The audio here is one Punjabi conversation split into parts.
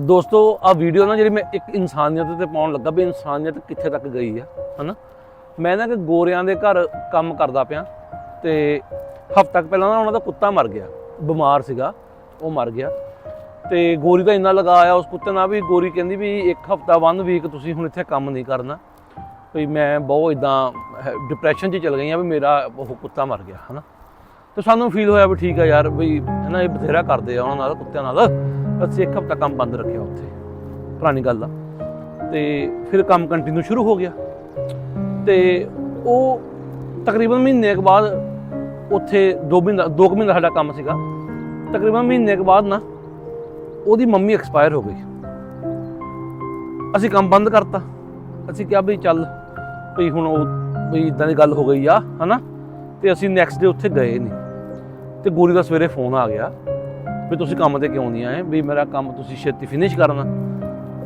ਦੋਸਤੋ ਆ ਵੀਡੀਓ ਨਾ ਜਿਹੜੀ ਮੈਂ ਇੱਕ ਇਨਸਾਨੀਅਤ ਤੇ ਪਾਉਣ ਲੱਗਾ ਵੀ ਇਨਸਾਨੀਅਤ ਕਿੱਥੇ ਤੱਕ ਗਈ ਆ, ਹਨਾ? ਮੈਂ ਨਾ ਕਿ ਗੋਰਿਆਂ ਦੇ ਘਰ ਕੰਮ ਕਰਦਾ ਪਿਆ ਤੇ ਹਫ਼ਤਾ ਕੁ ਪਹਿਲਾਂ ਨਾ ਉਹਨਾਂ ਦਾ ਕੁੱਤਾ ਮਰ ਗਿਆ, ਬਿਮਾਰ ਸੀਗਾ, ਉਹ ਮਰ ਗਿਆ। ਤੇ ਗੋਰੀ ਦਾ ਇੰਨਾ ਲਗਾ ਆਇਆ ਉਸ ਕੁੱਤੇ ਨਾਲ ਵੀ ਗੋਰੀ ਕਹਿੰਦੀ ਵੀ ਇੱਕ ਹਫ਼ਤਾ ਵਨ ਵੀਕ ਤੁਸੀਂ ਹੁਣ ਇੱਥੇ ਕੰਮ ਨਹੀਂ ਕਰਨਾ। ਵੀ ਮੈਂ ਬਹੁਤ ਇਦਾਂ ਡਿਪਰੈਸ਼ਨ 'ਚ ਚਲ ਗਈ ਆ ਵੀ ਮੇਰਾ ਉਹ ਕੁੱਤਾ ਮਰ ਗਿਆ, ਹਨਾ? ਤੇ ਸਾਨੂੰ ਫੀਲ ਹੋਇਆ ਵੀ ਠੀਕ ਆ ਯਾਰ, ਵੀ, ਹਨਾ, ਇਹ ਬਥੇਰਾ ਕਰਦੇ ਆ ਉਹਨਾਂ ਨਾਲ, ਕੁੱਤਿਆਂ ਨਾਲ। ਅਸੀਂ ਇੱਕ ਹਫ਼ਤਾ ਕੰਮ ਬੰਦ ਰੱਖਿਆ ਉੱਥੇ। ਪੁਰਾਣੀ ਗੱਲ ਆ। ਤੇ ਫਿਰ ਕੰਮ ਕੰਟੀਨਿਊ ਸ਼ੁਰੂ ਹੋ ਗਿਆ। ਤੇ ਉਹ ਤਕਰੀਬਨ ਮਹੀਨੇ ਕੁ ਬਾਅਦ ਉੱਥੇ 2 ਮਹੀਨਾ 2 ਮਹੀਨਾ ਸਾਡਾ ਕੰਮ ਸੀਗਾ। ਤਕਰੀਬਨ ਮਹੀਨੇ ਕੁ ਬਾਅਦ ਨਾ ਉਹਦੀ ਮੰਮੀ ਐਕਸਪਾਇਰ ਹੋ ਗਈ। ਅਸੀਂ ਕੰਮ ਬੰਦ ਕਰਤਾ। ਅਸੀਂ ਕਿਹਾ ਵੀ ਚੱਲ ਵੀ ਹੁਣ ਉਹ ਵੀ ਇਦਾਂ ਦੀ ਗੱਲ ਹੋ ਗਈ ਆ, ਹਨਾ? ਤੇ ਅਸੀਂ ਨੈਕਸਟ ਡੇ ਉੱਥੇ ਗਏ ਨਹੀਂ ਤੇ ਗੋਰੀ ਦਾ ਸਵੇਰੇ ਫੋਨ ਆ ਗਿਆ। ਵੀ ਤੁਸੀਂ ਕੰਮ ਤੇ ਕਿਉਂ ਨਹੀਂ ਆਏ? ਵੀ ਮੇਰਾ ਕੰਮ ਤੁਸੀਂ ਛੇਤੀ ਫਿਨਿਸ਼ ਕਰਨਾ।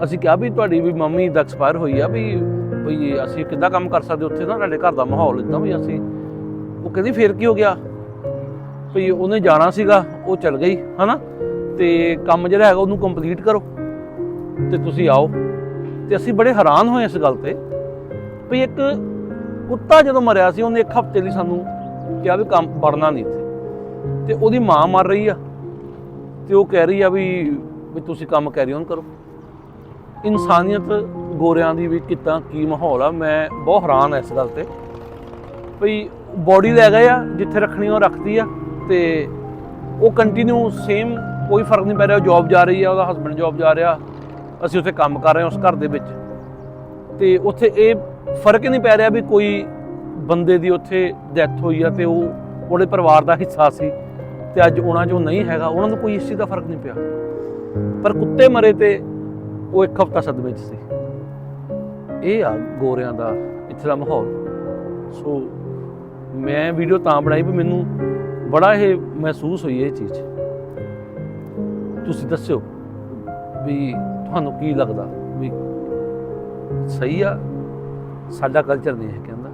ਅਸੀਂ ਕਿਹਾ ਵੀ ਤੁਹਾਡੀ ਵੀ ਮੰਮੀ ਦਾ ਐਕਸਪਾਇਰ ਹੋਈ ਆ ਵੀ ਵੀ ਅਸੀਂ ਕਿੱਦਾਂ ਕੰਮ ਕਰ ਸਕਦੇ ਉੱਥੇ ਨਾ, ਤੁਹਾਡੇ ਘਰ ਦਾ ਮਾਹੌਲ ਇਦਾਂ ਵੀ ਅਸੀਂ ਉਹ ਕਹਿੰਦੀ ਫੇਰ ਕੀ ਹੋ ਗਿਆ? ਵੀ ਉਹਨੇ ਜਾਣਾ ਸੀਗਾ, ਉਹ ਚਲ ਗਈ, ਹਨਾ? ਤੇ ਕੰਮ ਜਿਹੜਾ ਹੈਗਾ ਉਹਨੂੰ ਕੰਪਲੀਟ ਕਰੋ। ਤੇ ਤੁਸੀਂ ਆਓ। ਤੇ ਅਸੀਂ ਬੜੇ ਹੈਰਾਨ ਹੋਏ ਇਸ ਗੱਲ ਤੇ। ਵੀ ਇੱਕ ਕੁੱਤਾ ਜਦੋਂ ਮਰਿਆ ਸੀ, ਉਹਨੇ ਇੱਕ ਹਫ਼ਤੇ ਲਈ ਸਾਨੂੰ ਕਿਹਾ ਵੀ ਕੰਮ ਵੜਨਾ ਨਹੀਂ ਇੱਥੇ। ਤੇ ਉਹਦੀ ਮਾਂ ਮਰ ਰਹੀ ਆ। ਤੇ ਉਹ ਕਹਿ ਰਹੀ ਆ ਵੀ ਵੀ ਤੁਸੀਂ ਕੰਮ ਕੈਰੀ ਔਨ ਕਰੋ। ਇਨਸਾਨੀਅਤ ਗੋਰਿਆਂ ਦੀ ਵੀ ਕਿੱਦਾਂ ਕੀ ਮਾਹੌਲ ਆ, ਮੈਂ ਬਹੁਤ ਹੈਰਾਨ ਆ ਇਸ ਗੱਲ ਤੇ। ਵੀ ਬੋਡੀ ਲੈ ਗਏ ਆ, ਜਿੱਥੇ ਰੱਖਣੀ ਉਹ ਰੱਖਦੀ ਆ, ਤੇ ਉਹ ਕੰਟੀਨਿਊ ਸੇਮ ਕੋਈ ਫ਼ਰਕ ਨਹੀਂ ਪੈ ਰਿਹਾ ਜੌਬ ਜਾ ਰਹੀ ਆ, ਉਹਦਾ ਹਸਬੰਡ ਜੌਬ ਜਾ ਰਿਹਾ, ਅਸੀਂ ਉੱਥੇ ਕੰਮ ਕਰ ਰਹੇ ਹਾਂ ਉਸ ਘਰ ਦੇ ਵਿੱਚ। ਤੇ ਉੱਥੇ ਇਹ ਫ਼ਰਕ ਹੀ ਨਹੀਂ ਪੈ ਰਿਹਾ ਵੀ ਕੋਈ ਬੰਦੇ ਦੀ ਉੱਥੇ ਡੈਥ ਹੋਈ ਆ ਤੇ ਉਹ ਉਹਦੇ ਪਰਿਵਾਰ ਦਾ ਹਿੱਸਾ ਸੀ। ਤੇ ਅੱਜ ਉਹਨਾਂ 'ਚੋਂ ਨਹੀਂ ਹੈਗਾ, ਉਹਨਾਂ ਨੂੰ ਕੋਈ ਇਸ ਚੀਜ਼ ਦਾ ਫ਼ਰਕ ਨਹੀਂ ਪਿਆ। ਪਰ ਕੁੱਤੇ ਮਰੇ ਤੇ ਉਹ ਇੱਕ ਹਫ਼ਤਾ ਸਦਮੇ 'ਚ ਸੀ। ਇਹ ਆ ਗੋਰਿਆਂ ਦਾ ਇੱਥੇ ਦਾ ਮਾਹੌਲ। ਸੋ ਮੈਂ ਵੀਡੀਓ ਤਾਂ ਬਣਾਈ ਵੀ ਮੈਨੂੰ ਬੜਾ ਇਹ ਮਹਿਸੂਸ ਹੋਈ ਇਹ ਚੀਜ਼। ਤੁਸੀਂ ਦੱਸਿਓ ਵੀ ਤੁਹਾਨੂੰ ਕੀ ਲੱਗਦਾ ਵੀ ਸਹੀ ਆ? ਸਾਡਾ ਕਲਚਰ ਨਹੀਂ ਹੈ ਕਹਿੰਦਾ।